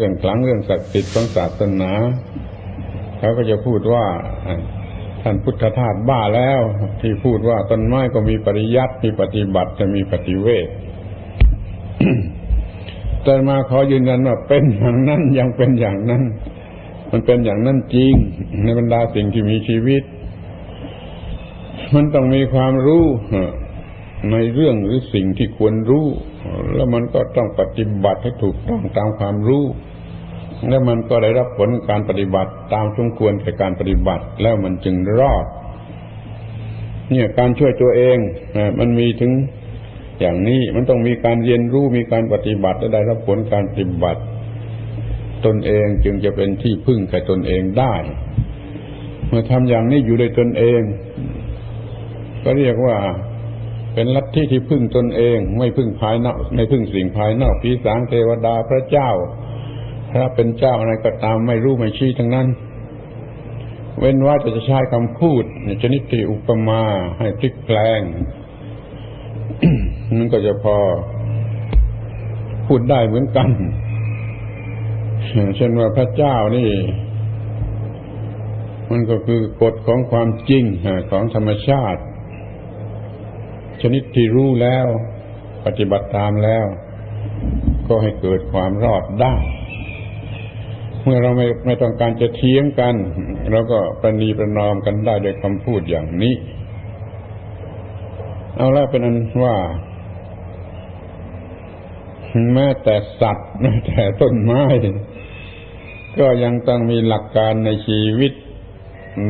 เรื่องคลังเรื่องศักดิ์สิทธิ์ของศาสนาเขาก็จะพูดว่าท่านพุทธทาสบ้าแล้ว ที่พูดว่าต้นไม้ก็มีปริยัติมีปฏิบัติจะมีปฏิเวทแต่มาขอยืนยันว่าเป็นอย่างนั้นยังเป็นอย่างนั้น มันเป็นอย่างนั้นจริง ในบรรดาสิ่งที่มีชีวิต มันต้องมีความรู้ในเรื่องหรือสิ่งที่ควรรู้ แล้วมันก็ต้องปฏิบัติให้ถูกต้องตามความรู้ แล้วมันก็ได้รับผลการปฏิบัติตามสมควรแก่การปฏิบัติ แล้วมันจึงรอด เนี่ยการช่วยตัวเองนะมันมีถึงอย่างนี้มันต้องมีการเรียนรู้มีการปฏิบัติและได้รับผลการปฏิบัติ ตนเองจึงจะเป็นที่พึ่งแก่ตนเองได้ เมื่อทำอย่างนี้อยู่โดยตนเอง ก็เรียกว่าเป็นลัทธิที่พึ่งตนเอง ไม่พึ่งภายนอกไม่พึ่งสิ่งภายนอกปีศาจเทวดาพระเจ้า พระเป็นเจ้าอะไรก็ตามไม่รู้ไม่ชี้ทั้งนั้น เว้นว่าจะใช้คำพูดชนิดที่อุปมาให้พลิกแปลงนั่นก็จะพอพูดได้เหมือนกัน เช่นว่าพระเจ้านี่ มันก็คือกฎของความจริงของธรรมชาติ ชนิดที่รู้แล้ว ปฏิบัติตามแล้ว ก็ให้เกิดความรอดได้ มื่อเราไม่ไม่ต้องการจะเถียงกันเราก็ประนีประนอมกันได้ด้วยคำพูดอย่างนี้ เอาละเป็นอันว่าแม้แต่สัตว์แม้แต่ต้นไม้ ก็ยังต้องมีหลักการในชีวิต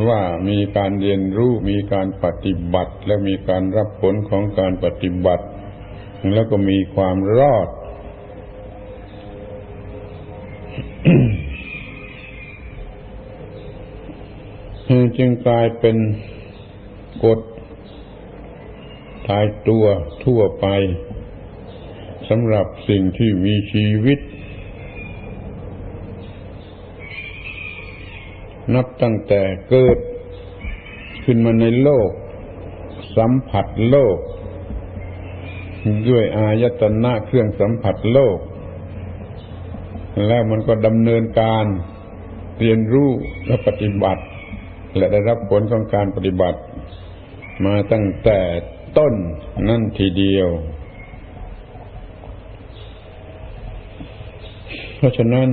ว่ามีการเรียนรู้มีการปฏิบัติ และมีการรับผลของการปฏิบัติ แล้วก็มีความรอด จึงกลายเป็นกฎตายตัวทั่วไปสำหรับสิ่งที่มีชีวิต นับตั้งแต่เกิดขึ้นมาในโลก สัมผัสโลก ด้วยอายตนะเครื่องสัมผัสโลก แล้วมันก็ดำเนินการเรียนรู้และปฏิบัติ และได้รับผลของการปฏิบัติ มาตั้งแต่ต้นนั่นทีเดียว เพราะฉะนั้น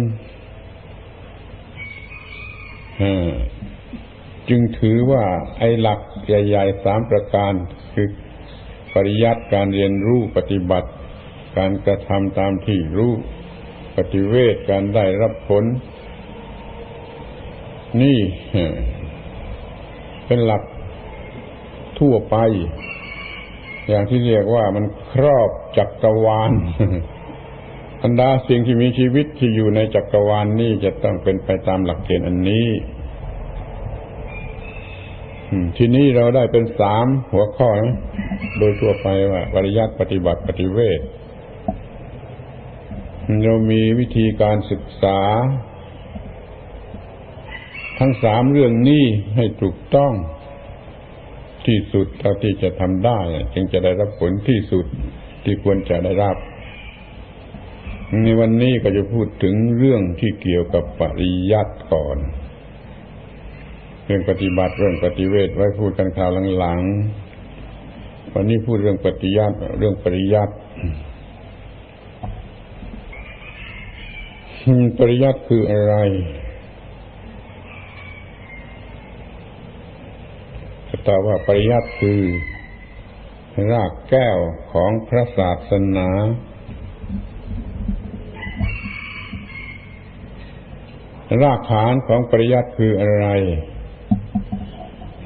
จึงถือว่าไอ้หลักใหญ่ๆสามประการคือปริยัติการเรียนรู้ปฏิบัติ การกระทำตามที่รู้ ปฏิเวทการได้รับผล นี่ เป็นหลักทั่วไป อย่างที่เรียกว่ามันครอบจักรวาลบรรดาสิ่งที่มีชีวิตที่อยู่ในจักรวาลนนี้จะต้องเป็นไปตามหลักเกณฑ์อันนี้ทีนี้เราได้เป็นสามหัวข้อนะโดยทั่วไปว่าปริยัติปฏิบัติปฏิเวทเรามีวิธีการศึกษา ทั้งสามเรื่องนี้ให้ถูกต้องที่สุดเท่าที่จะทำได้ จึงจะได้รับผลที่สุดที่ควรจะได้รับ ในวันนี้ก็จะพูดถึงเรื่องที่เกี่ยวกับปริยัติก่อน เรื่องปฏิบัติเรื่องปฏิเวทไว้พูดกันคราวหลังๆวันนี้พูดเรื่องปฏิยัติเรื่องปริยัติปริยัติคืออะไร ตอบว่าปริยัติคือ รากแก้วของพระศาสนา รากฐานของปริยัติคืออะไร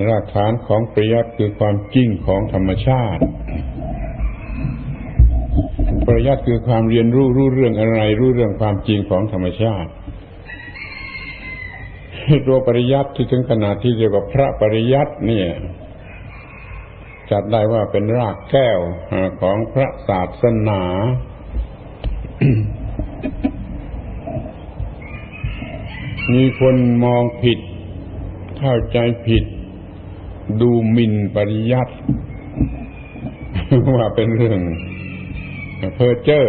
รากฐานของปริยัติคือความจริงของธรรมชาติปริยัติคือความเรียนรู้รู้เรื่องอะไร รู้เรื่องความจริงของธรรมชาติ ตัวปริยัติที่ถึงขนาดที่เรียกว่าพระปริยัติเนี่ยจัดได้ว่าเป็นรากแก้วของพระศาสนา มีคนมองผิด เข้าใจผิด ดูหมิ่นปริยัติว่าเป็นเรื่องเพอเจ้อ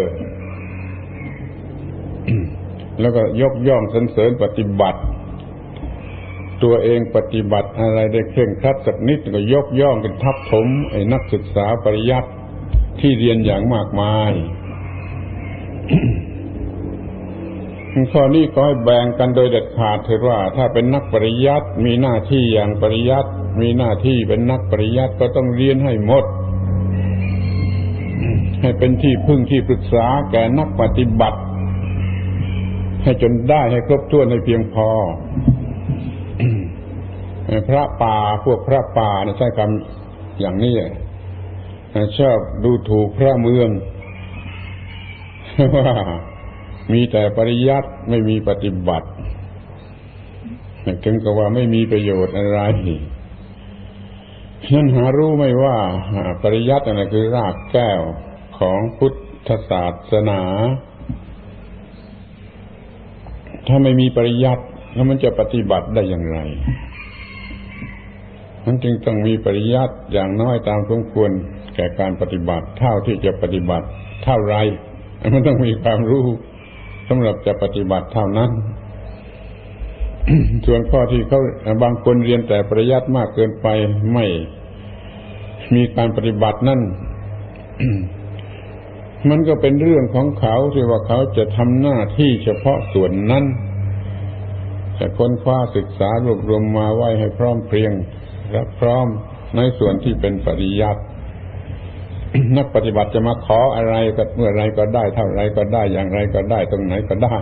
แล้วก็ยกย่องสรรเสริญปฏิบัติ ตัวเองปฏิบัติอะไรได้เคร่งครัดสักนิดก็ยกย่องกันทับถมไอ้นักศึกษาปริยัติที่เรียนอย่างมากมายข้อนี้ก็ให้แบ่งกันโดยเด็ดขาดเถิดว่า ถ้าเป็นนักปริยัติมีหน้าที่อย่างปริยัติมีหน้าที่เป็นนักปริยัติก็ต้องเรียนให้หมด ให้เป็นที่พึ่งที่ปรึกษาแก่นักปฏิบัติ ให้จนได้ให้ครบถ้วนให้เพียงพอ พระป่าพวกพระป่าใช้คำอย่างนี้ชอบดูถูกพระเมืองว่ามีแต่ปริยัติไม่มีปฏิบัติถึงกับว่าไม่มีประโยชน์อะไรฉันหารู้ไม่ว่าปริยัติอะไรคือรากแก้วของพุทธศาสนา ถ้าไม่มีปริยัติ แล้วมันจะปฏิบัติได้อย่างไร มันจึงต้องมีปริยัติอย่างน้อยตามสมควร แก่การปฏิบัติ เท่าที่จะปฏิบัติ เท่าไร มันต้องมีความรู้สำหรับจะปฏิบัติเท่านั้น ส่วนข้อที่เขาบางคนเรียนแต่ปริยัติมากเกินไปไม่มีการปฏิบัตินั่นมันก็เป็นเรื่องของเขาที่ว่าเขาจะทำหน้าที่เฉพาะส่วนนั้น แต่ค้นคว้าศึกษารวบรวมมาไว้ให้พร้อมเพรียงรับพร้อมในส่วนที่เป็นปริยัตินักปฏิบัติจะมาขออะไรก็เมื่อไรก็ได้ เท่าไรก็ได้อย่างไรก็ได้ ตรงไหนก็ได้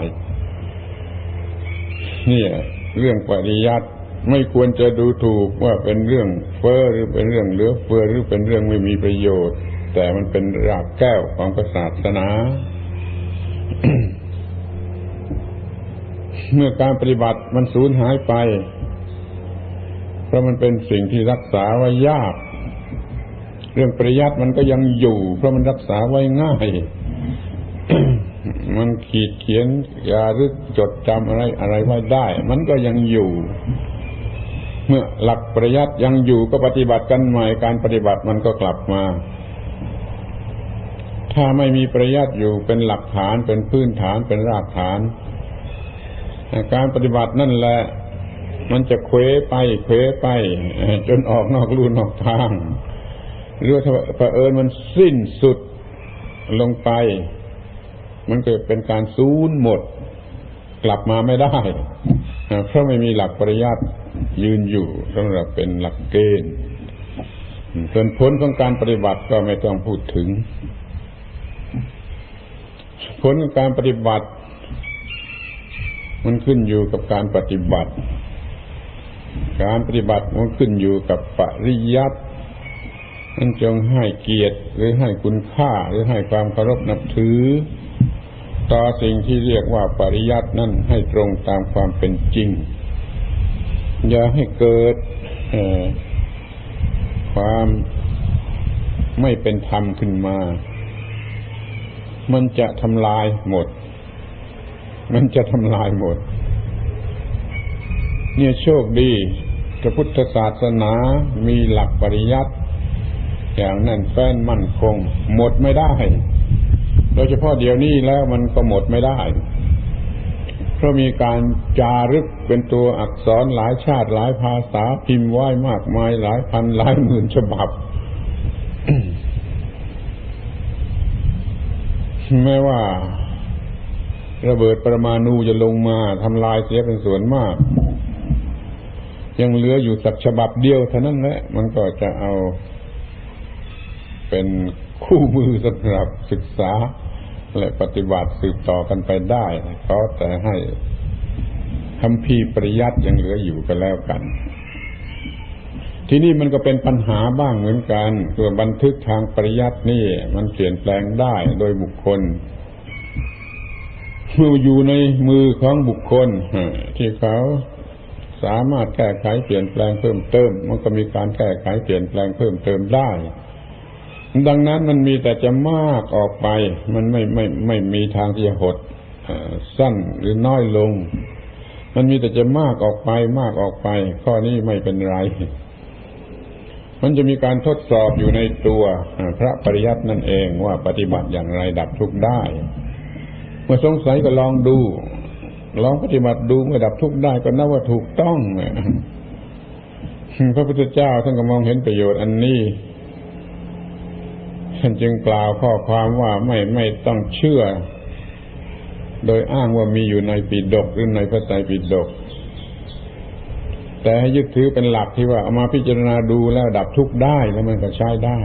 นี่เรื่องปริยัติไม่ควรจะดูถูกว่าเป็นเรื่องเฟอ้อหรือเป็นเรื่องเหลือเฟือหรือเป็นเรื่องไม่มีประโยชน์ แต่มันเป็นรากแก้วของศาสนา เมื่อการปฏิบัติมันสูญหายไป เพราะมันเป็นสิ่งที่รักษาไว้ยาก เรื่องปริยัติมันก็ยังอยู่ เพราะมันรักษาไว้ง่าย มันขีดเขียนยาหรึกจดจำอะไรอะไรไว้ได้ มันก็ยังอยู่ เมื่อหลักปริยัติยังอยู่ก็ปฏิบัติกันใหม่การปฏิบัติมันก็กลับมาถ้าไม่มีปริยัติอยู่เป็นหลักฐานเป็นพื้นฐานเป็นรากฐาน การปฏิบัตินั่นแหละ มันจะเคว้ไปเคว้ไป จนออกนอกลู่นอกทางหรือถ้าเผอิญมันสิ้นสุดลงไป มันเก็เป็นการสูญหมด กลับมาไม่ได้เพราะไม่มีหลักปริยัติยืนอยู่สำหรับเป็นหลักเกณฑ์ส่วนผลของการปฏิบัติก็ไม่ต้องพูดถึง ผลของการปฏิบัติ มันขึ้นอยู่กับการปฏิบัติ การปฏิบัติมันขึ้นอยู่กับปริยัติมันจงให้เกียรติหรือให้คุณค่าหรือให้ความเคารพนับถือ ต่อสิ่งที่เรียกว่าปริยัตินั่นให้ตรงตามความเป็นจริง อย่าให้เกิดความไม่เป็นธรรมขึ้นมา มันจะทำลายหมด มันจะทำลายหมด เนี่ยโชคดีพระพุทธศาสนามีหลักปริยัติอย่างแน่นแฟ้นมั่นคง หมดไม่ได้ โดยเฉพาะเดี๋ยวนี้แล้วมันก็หมดไม่ได้ เพราะมีการจารึกเป็นตัวอักษรหลายชาติหลายภาษาพิมพ์ไว้มากมายหลายพันหลายหมื่นฉบับแม้ว่า ระเบิดปรมาณูจะลงมาทำลายเสียเป็นส่วนมาก ยังเหลืออยู่สักฉบับเดียวเท่านั้นแหละมันก็จะเอา เป็นคู่มือสำหรับศึกษา และปฏิบัติสืบต่อกันไปได้เพราะแต่ให้คำพีปริยัติยังเหลืออยู่กันแล้วกัน ที่นี้มันก็เป็นปัญหาบ้างเหมือนกันตัวบันทึกทางปริยัตินี่ มันเปลี่ยนแปลงได้โดยบุคคล อยู่ในมือของบุคคลที่เขาสามารถแก้ไขเปลี่ยนแปลงเพิ่มเติม มันก็มีการแก้ไขเปลี่ยนแปลงเพิ่มเติมได้ ดังนั้นมันมีแต่จะมากออกไป มันไม่ไม่ไม่มีทางที่จะหดสั้นหรือน้อยลง มันมีแต่จะมากออกไปมากออกไป ข้อนี้ไม่เป็นไร มันจะมีการทดสอบอยู่ในตัวพระปริยัตินั่นเองว่าปฏิบัติอย่างไรดับทุกข์ได้ เมื่อสงสัยก็ลองดู ลองปฏิบัติดูเมื่อดับทุกข์ได้ก็นับว่าถูกต้องพระพุทธเจ้าท่านก็มองเห็นประโยชน์อันนี้ท่านจึงกล่าวข้อความว่าไม่ไม่ต้องเชื่อ โดยอ้างว่ามีอยู่ในปิดกหรือในพระไตรปิฎกแต่ให้ยึดถือเป็นหลักที่ว่าเอามาพิจารณาดูแล้วดับทุกข์ได้แล้วมันก็ใช้ได้